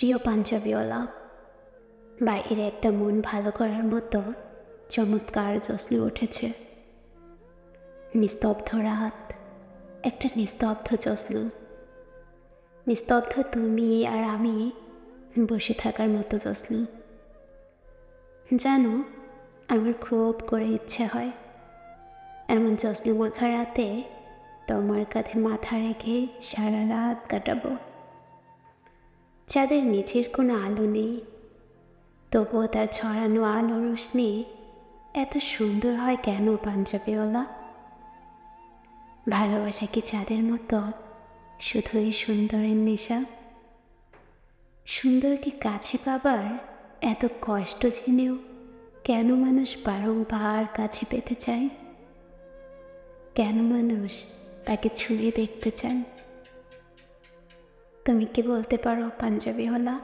প্রিয় পাঞ্জাবিওয়ালা বাইরে একটা মন ভালো করার মতো চমৎকার জ্যোৎস্না উঠেছে। নিস্তব্ধ রাত, একটা নিস্তব্ধ জ্যোৎস্না নিস্তব্ধ তুমি আর আমি বসে থাকার মতো জ্যোৎস্না জানো, আমার খুব করে ইচ্ছে হয় এমন জ্যোৎস্না মাখা রাতে তোমার কাঁধে মাথা রেখে সারা রাত কাটাবো। যাদের নিচের কোনো আলো নেই। তবুও তার ছড়ানো আলো রোশনি এত সুন্দর হয় কেন, পাঞ্জাবিওয়ালা? ভালোবাসা কি চাঁদের মতো? শুধুই সুন্দরের নেশা? সুন্দরকে কাছে পাবার এত কষ্ট জেনেও কেন মানুষ বারংবার কাছে পেতে চায়? কেন মানুষ তাকে ছুঁয়ে দেখতে চায়? তুমি কি বলতে পারো পাঞ্জাবি হলা?